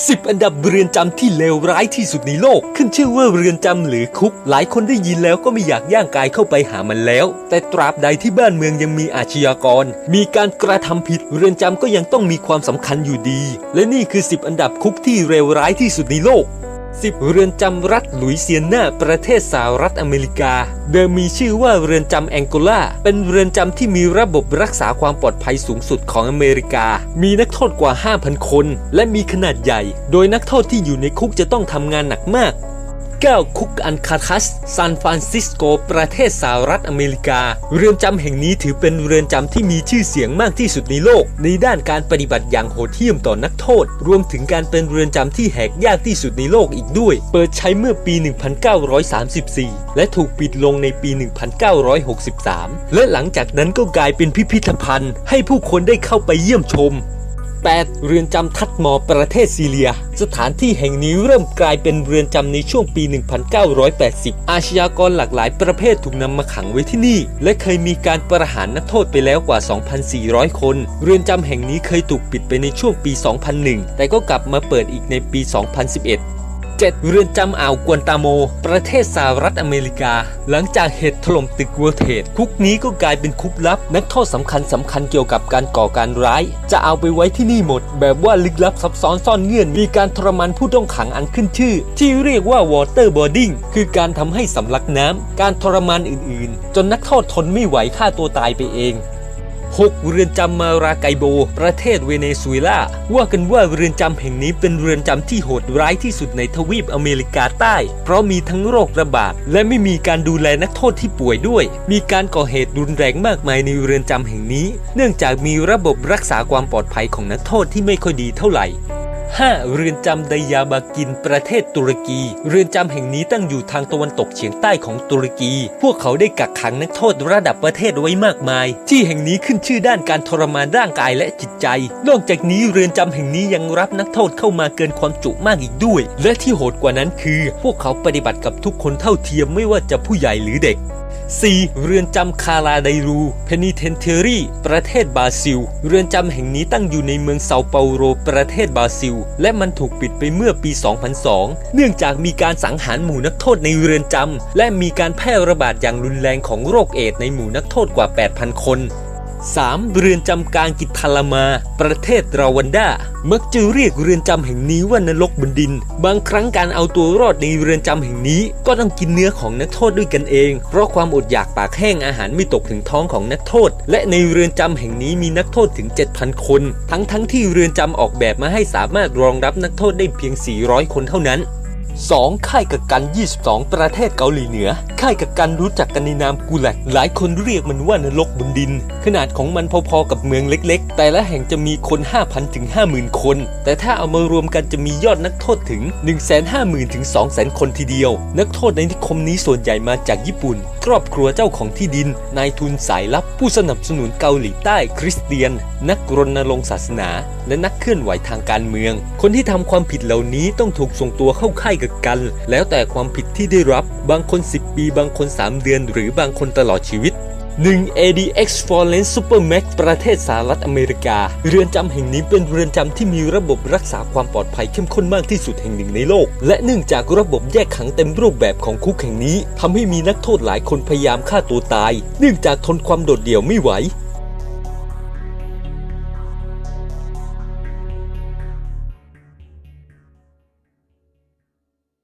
10 อันดับเรือนจำที่เลวร้ายที่สุดในโลก ขึ้นชื่อว่าเรือนจำหรือคุก หลายคนได้ยินแล้วก็ไม่อยากย่างกายเข้าไปหามันแล้ว แต่ตราบใดที่บ้านเมืองยังมีอาชญากร มีการกระทำผิดเรือนจำก็ยังต้องมีความสำคัญอยู่ดี และนี่คือ 10 อันดับคุกที่เลวร้ายที่สุดในโลก 10 เรือนจำรัฐหลุยเซียนาประเทศสหรัฐอเมริกา เดิมมีชื่อว่าเรือนจำแองโกลา เป็นเรือนจำที่มีระบบรักษาความปลอดภัยสูงสุดของอเมริกา มีนักโทษกว่า 5,000 คน และมีขนาดใหญ่ โดยนักโทษที่อยู่ในคุกจะต้องทำงานหนักมาก 9คุกอันคาทัสซานฟรานซิสโก ประเทศสหรัฐอเมริกา เรือนจำแห่งนี้ถือเป็นเรือนจำที่มีชื่อเสียงมากที่สุดในโลก ในด้านการปฏิบัติอย่างโหดเหี้ยมต่อนักโทษ รวมถึงการเป็นเรือนจำที่แหกยากที่สุดในโลกอีกด้วย เปิดใช้เมื่อปี 1934 และถูกปิดลงในปี 1963 และหลังจากนั้นก็กลายเป็นพิพิธภัณฑ์ ให้ผู้คนได้เข้าไปเยี่ยมชม 8. เรือนจำทัดมอประเทศซีเรีย สถานที่แห่งนี้เริ่มกลายเป็นเรือนจำในช่วงปี 1980 อาชญากรหลากหลายประเภทถูกนำมาขังไว้ที่นี่ และเคยมีการประหารนักโทษไปแล้วกว่า 2,400 คน เรือนจำแห่งนี้เคยถูกปิดไปในช่วงปี 2001 แต่ก็กลับมาเปิดอีกในปี 2011 7. เรือนจำอ่าวกวนตาโม ประเทศสหรัฐอเมริกา หลังจากเหตุถล่มตึกเวิร์เทดคุกนี้ก็กลายเป็นคุกลับ นักโทษสำคัญสำคัญเกี่ยวกับการก่อการร้าย จะเอาไปไว้ที่นี่หมด แบบว่าลึกลับซับซ้อนซ่อนเงื่อน มีการทรมานผู้ต้องขังอันขึ้นชื่อ ที่เรียกว่าวอเตอร์บอร์ดิ้งคือการทำให้สำลักน้ำการทรมานอื่นๆ จนนักโทษทนไม่ไหวฆ่าตัวตายไปเอง 6. เรือนจำมาราไกโบ ประเทศเวเนซุเอลา ว่ากันว่าเรือนจำแห่งนี้เป็นเรือนจำที่โหดร้ายที่สุดในทวีปอเมริกาใต้ เพราะมีทั้งโรคระบาด และไม่มีการดูแลนักโทษที่ป่วยด้วย มีการก่อเหตุรุนแรงมากมายในเรือนจำแห่งนี้ เนื่องจากมีระบบรักษาความปลอดภัยของนักโทษที่ไม่ค่อยดีเท่าไหร่ 5. เรือนจำไดยาบากินประเทศตุรกี เรือนจำแห่งนี้ตั้งอยู่ทางตะวันตกเฉียงใต้ของตุรกี พวกเขาได้กักขังนักโทษระดับประเทศไว้มากมาย ที่แห่งนี้ขึ้นชื่อด้านการทรมานร่างกายและจิตใจ นอกจากนี้เรือนจำแห่งนี้ยังรับนักโทษเข้ามาเกินความจุมากอีกด้วย และที่โหดกว่านั้นคือ พวกเขาปฏิบัติกับทุกคนเท่าเทียมไม่ว่าจะผู้ใหญ่หรือเด็ก 4. เรือนจำคาราไดรูเพนิเทนเทอรี่ ประเทศบราซิล เรือนจำแห่งนี้ตั้งอยู่ในเมืองเซาเปาโลประเทศบราซิล และมันถูกปิดไปเมื่อปี 2002 เนื่องจากมีการสังหารหมู่นักโทษในเรือนจำและมีการแพร่ระบาดอย่างรุนแรงของโรคเอดส์ในหมู่นักโทษกว่า 8,000 คน 3. เรือนจำกลางกิทาลามา ประเทศราวันดา มักจะเรียกเรือนจำแห่งนี้ว่านรกบนดิน บางครั้งการเอาตัวรอดในเรือนจำแห่งนี้ ก็ต้องกินเนื้อของนักโทษด้วยกันเอง เพราะความอดอยากปากแห้งอาหารไม่ตกถึงท้องของนักโทษ และในเรือนจำแห่งนี้มีนักโทษถึง 7,000 คน ทั้งทั้งที่เรือนจำออกแบบมาให้สามารถรองรับนักโทษได้เพียง 400 คนเท่านั้น 2. ค่ายกักกัน 22 ประเทศเกาหลีเหนือ ค่ายกักกันรู้จักกันในนามกูแลก หลายคนเรียกมันว่านรกบนดิน ขนาดของมันพอๆกับเมืองเล็กๆ แต่ละแห่งจะมีคน 5,000 ถึง 50,000 คน แต่ถ้าเอามารวมกันจะมียอดนักโทษถึง 150,000 ถึง 200,000 คนทีเดียว นักโทษในนิคมนี้ส่วนใหญ่มาจากญี่ปุ่น ครอบครัวเจ้าของที่ดิน นายทุนสายลับ ผู้สนับสนุนเกาหลีใต้คริสเตียน นักรณรงค์ศาสนา และนักเคลื่อนไหวทางการเมือง คนที่ทำความผิดเหล่านี้ต้องถูกส่งตัวเข้าค่ายกักกัน แล้วแต่ความผิดที่ได้รับบางคน 10 ปี บางคน 3 เดือน หรือบางคนตลอดชีวิต 1. ADX Foreign Supermax ประเทศสหรัฐอเมริกา เรือนจำแห่งนี้เป็นเรือนจำที่มีระบบรักษาความปลอดภัยเข้มข้นมากที่สุดแห่งหนึ่งในโลก และเนื่องจากระบบแยกขังเต็มรูปแบบของคุกแห่งนี้ทำให้มีนักโทษหลายคนพยายามฆ่าตัวตาย เนื่องจากทนความโดดเดี่ยวไม่ไหว